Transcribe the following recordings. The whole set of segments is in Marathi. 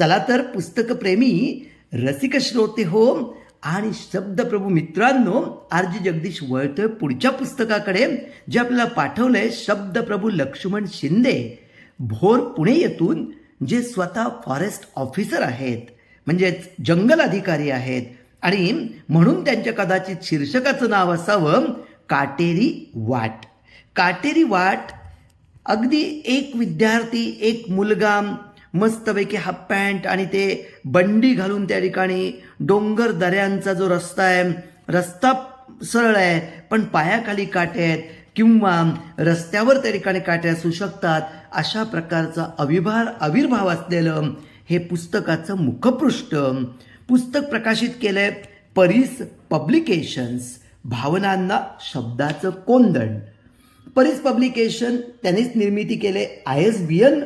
चला तर पुस्तकप्रेमी रसिक श्रोते हो आणि शब्दप्रभू मित्रांनो आर जी जगदीश वळतोय पुढच्या पुस्तकाकडे जे आपल्याला पाठवलंय शब्दप्रभू लक्ष्मण शिंदे. भोर पुणे येथून जे स्वतः फॉरेस्ट ऑफिसर आहेत म्हणजेच जंगल अधिकारी आहेत आणि म्हणून त्यांच्या कदाचित शीर्षकाचं नाव असावं काटेरी वाट. काटेरी वाट अगदी एक विद्यार्थी एक मुलगा मस्तपैकी हाफ पॅन्ट आणि ते बंडी घालून त्या ठिकाणी डोंगर दऱ्यांचा जो रस्ता आहे रस्ता सरळ आहे पण पायाखाली काटे आहेत किंवा रस्त्यावर त्या ठिकाणी काटे असू शकतात अशा प्रकारचा अविभार आविर्भाव असलेलं हे पुस्तकाचं मुखपृष्ठ. पुस्तक प्रकाशित केलंय परीस पब्लिकेशन्स भावनांना शब्दाचं कोंदण. परीस पब्लिकेशन त्यांनीच निर्मिती केले आय एस बी एन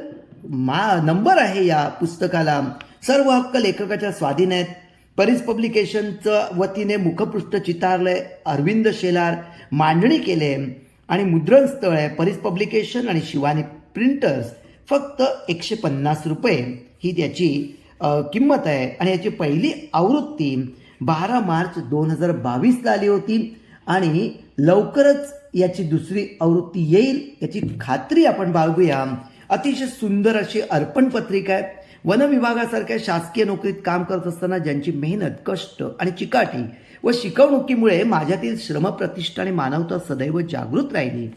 मा नंबर आहे या पुस्तकाला. सर्व हक्क लेखकाच्या स्वाधीन आहेत. परीस पब्लिकेशनचं वतीने मुखपृष्ठ चितारलंय अरविंद शेलार मांडणी केले. आणि मुद्रण स्थळ आहे परीस पब्लिकेशन आणि शिवानी प्रिंटर्स फक्त एकशे पन्नास रुपये. ही त्याची किंमत आहे. आणि याची पहिली आवृत्ती बारा मार्च दोन हजार बावीसला आली होती. आणि लवकरच याची दुसरी आवृत्ती येईल याची खात्री आपण बाळगूया. अतिशय सुंदर अशी अर्पण पत्रिका आहे वन विभागासारख्या शासकीय नोकरीत काम करत असताना ज्यांची मेहनत कष्ट आणि चिकाटी व शिकवणुकीमुळे माझ्यातील श्रमप्रतिष्ठा आणि मानवता सदैव जागृत राहिली.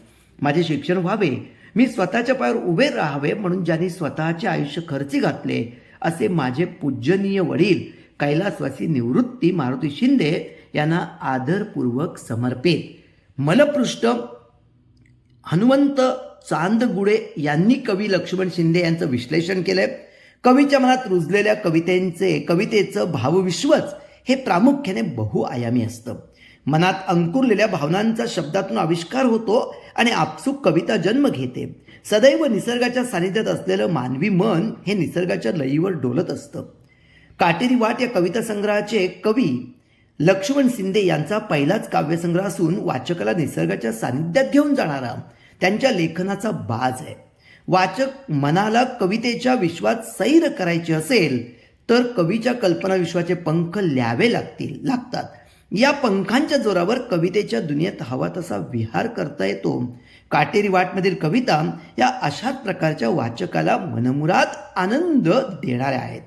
माझे शिक्षण व्हावे मी स्वतःच्या पायावर उभे राहावे म्हणून ज्यांनी स्वतःचे आयुष्य खर्ची घातले असे माझे पूजनीय वडील कैलासवासी निवृत्ती मारुती शिंदे यांना आदरपूर्वक समर्पित. मलपृष्ठ हनुमंत चांदगुडे यांनी कवी लक्ष्मण शिंदे यांचं विश्लेषण केलंय. कवीच्या मनात रुजलेल्या कवितेंचे कवितेचं भावविश्वच हे प्रामुख्याने बहुआयामी असतं. मनात अंकुरलेल्या भावनांचा शब्दातून आविष्कार होतो आणि आपसूक कविता जन्म घेते. सदैव निसर्गाच्या सानिध्यात असलेलं मानवी मन हे निसर्गाच्या लयीवर डोलत असतं. काटेरी वाट या कविता संग्रहाचे कवी लक्ष्मण शिंदे यांचा पहिलाच काव्यसंग्रह असून वाचकाला निसर्गाच्या सानिध्यात घेऊन जाणारा. त्यांच्या लेखनाचा बाज आहे. वाचक मनाला कवितेच्या विश्वात सैर करायचे असेल तर कवीच्या कल्पना विश्वाचे पंख ल्यावे लागतील लागतात. या पंखांच्या जोरावर कवितेच्या दुनियेत हवा तसा विहार करता येतो. काटेरी वाटमधील कविता या अशाच प्रकारच्या वाचकाला मनमुरात आनंद देणाऱ्या आहेत.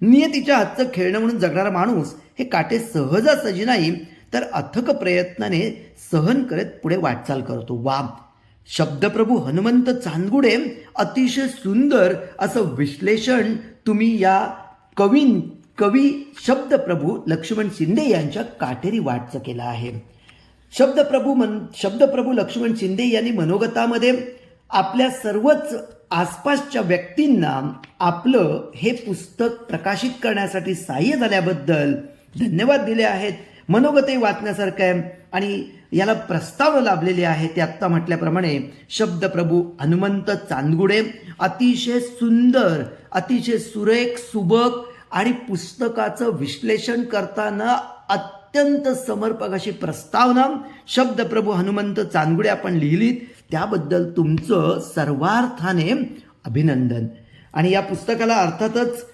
नियतीच्या हातचं खेळणं म्हणून जगणारा माणूस हे काटे सहजासहजी नाही तर अथक प्रयत्नाने सहन करत पुढे वाटचाल करतो. वा शब्दप्रभू हनुमंत चांदगुडे अतिशय सुंदर असं विश्लेषण तुम्ही या कवी कवी शब्दप्रभू लक्ष्मण शिंदे यांच्या काटेरी वाटचं केलं आहे. शब्दप्रभू मन शब्दप्रभू लक्ष्मण शिंदे यांनी मनोगतामध्ये आपल्या सर्वच आसपासच्या व्यक्तींना आपलं हे पुस्तक प्रकाशित करण्यासाठी सहाय्य झाल्याबद्दल धन्यवाद दिले आहेत. मनोगतही वाचण्यासारखं आहे. आणि याला प्रस्ताव लाभलेले आहे ते आत्ता म्हटल्याप्रमाणे शब्दप्रभू हनुमंत चांदगुडे अतिशय सुंदर अतिशय सुरेख सुबक आणि पुस्तकाचं विश्लेषण करताना अत्यंत समर्पक अशी प्रस्तावना शब्दप्रभू हनुमंत चांदगुडे आपण लिहिलीत. त्याबद्दल तुमचं सर्वार्थाने अभिनंदन. आणि या पुस्तकाला अर्थातच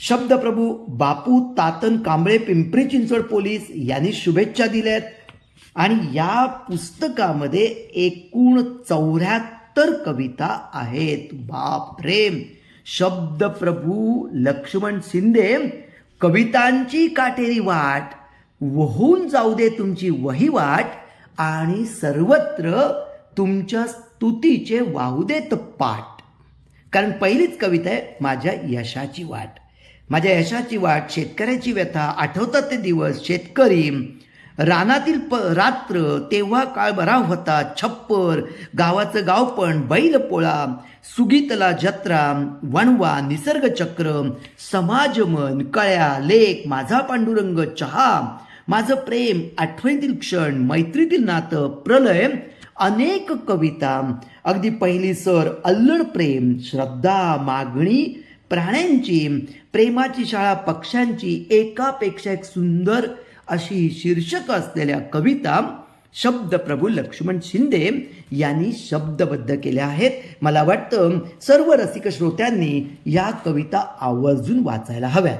शब्दप्रभू बापू तातन कांबळे पिंपरी चिंचवड पोलीस यांनी शुभेच्छा दिल्यात. आणि या पुस्तकामध्ये एकूण चौऱ्याहत्तर कविता आहेत. बाप रे शब्दप्रभू लक्ष्मण शिंदे कवितांची काटेरी वाट वहून जाऊ दे तुमची वही वाट आणि सर्वत्र तुमच्या स्तुतीचे वाहू देत पाठ. कारण पहिलीच कविता आहे माझ्या यशाची वाट. माझ्या यशाची वाट शेतकऱ्याची व्यथा आठवतात ते दिवस. शेतकरी रानातील प रात्र तेव्हा काळ बरा होता. छप्पर गावाचं गावपण बैलपोळा सुगीतला जत्रा वणवा निसर्गचक्र समाजमन कळ्या लेख माझा पांडुरंग चहा माझं प्रेम आठवणीतील क्षण मैत्रीतील नातं प्रलय अनेक कविता. अगदी पहिली सर अल्लड प्रेम श्रद्धा मागणी प्राण्यांची प्रेमाची शाळा पक्ष्यांची एकापेक्षा एक सुंदर अशी शीर्षक असलेल्या कविता शब्द प्रभू लक्ष्मण शिंदे यांनी शब्दबद्ध केल्या आहेत. मला वाटतं सर्व रसिक श्रोत्यांनी या कविता आवर्जून वाचायला हव्यात.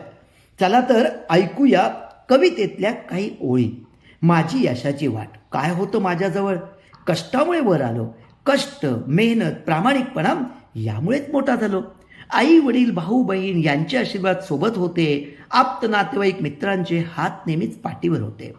चला तर ऐकूया कवितेतल्या काही ओळी. माझी यशाची वाट. काय होतं माझ्याजवळ? कष्टामुळे वर आलो. कष्ट मेहनत प्रामाणिकपणा यामुळेच मोठा झालो. आई वडील भाऊ बहीण यांचे आशीर्वाद सोबत होते. आप्त नातेवाईक मित्रांचे हात नेहमीच पाठीवर होते.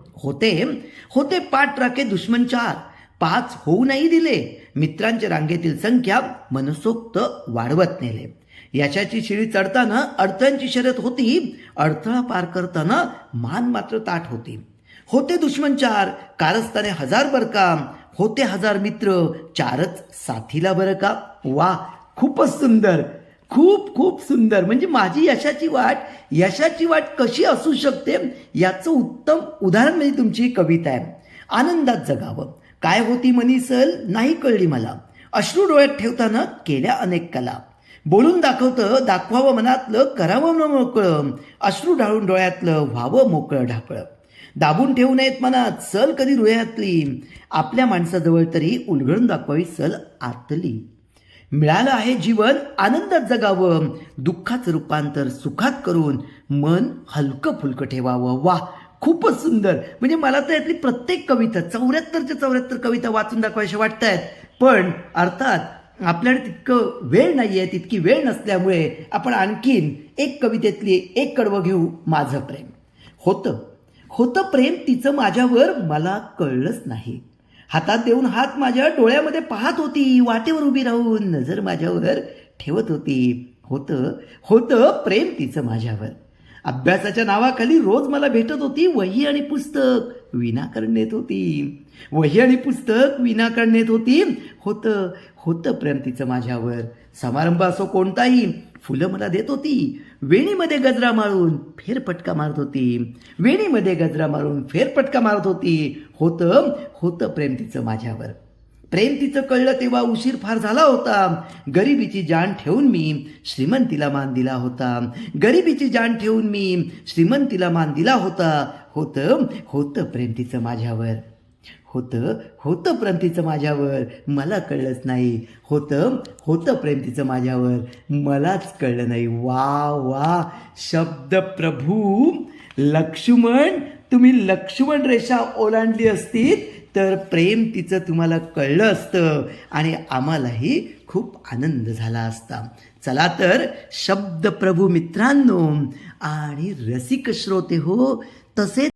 होते. होते पाठ राखे दुश्मन चार. पाच होऊ नाही दिले. मित्रांच्या रांगेतील संख्या मनसोक्त वाढवत नेले. यशाची शिडी चढताना अडथळ्यांची शर्यत होती. अडथळा पार करताना मान मात्र ताट होती. होते दुश्मन चार. कारस्ताने हजार बर का होते हजार मित्र. चारच साथीला बरं का वा खूपच सुंदर खूप खूप सुंदर. म्हणजे माझी यशाची वाट यशाची वाट कशी असू शकते याचं उत्तम उदाहरण म्हणजे तुमची कविता आहे. आनंदात जगावं. काय होती मनी सल नाही कळली मला. अश्रू डोळ्यात ठेवताना केल्या अनेक कला. बोलून दाखवतं दाखवावं मनातलं करावं न मोकळं. अश्रू ढाळून डोळ्यातलं व्हावं मोकळं ढाकळं दाबून ठेवू नयेत मनात सल कधी रुयातली आपल्या माणसाजवळ तरी उलगडून दाखवावी सल आतली. मिळालं आहे जीवन आनंदात जगावं दुःखाचं रूपांतर सुखात करून मन हलकं फुलकं ठेवावं. वा खूपच सुंदर. म्हणजे मला तर यातली प्रत्येक कविता चौऱ्याहत्तरच्या चौऱ्याहत्तर कविता वाचून दाखवायच्या वाटत आहेत पण अर्थात आपल्याला तितकं वेळ नाही आहे तितकी वेळ नसल्यामुळे आपण आणखीन एक कवितेतली एक कडवं घेऊ माझं प्रेम. होतं. होतं प्रेम तिचं माझ्यावर मला कळलंच नाही. हातात देऊन हात माझ्या डोळ्यामध्ये पाहत होती वाटेवर उभी राहून नजर माझ्यावर ठेवत होती. होतं होतं प्रेम तिचं माझ्यावर. अभ्यासाच्या नावाखाली रोज मला भेटत होती वही आणि पुस्तक विनाकारण नेत होती. वही आणि पुस्तक विनाकारण नेत होती. होतं होतं प्रेम तिचं माझ्यावर. समारंभ असो कोणताही फुलं मला देत होती. वेणीमध्ये गजरा मारून फेरपटका मारत होती. वेणीमध्ये गजरा मारून फेरपटका मारत होती. होतं होतं प्रेम तिचं माझ्यावर. प्रेम तिचं कळलं तेव्हा उशीर फार झाला होता. गरिबीची जाण ठेवून मी श्रीमंतीला मान दिला होता. गरिबीची जाण ठेवून मी श्रीमंतीला मान दिला होता. होतं होतं प्रेम तिचं माझ्यावर. होतं होतं प्रेम तिचं माझ्यावर. मला कळलंच नाही. होतं होतं प्रेम तिचं माझ्यावर. मलाच कळलं नाही. वा वा. शब्द प्रभू. लक्ष्मण तुम्ही लक्ष्मण रेषा ओलांडली असती तर प्रेम तिचं तुम्हाला कळलं असतं आणि आम्हालाही खूप आनंद झाला असता. चला तर शब्द प्रभू मित्रांनो आणि रसिक श्रोते हो तसेच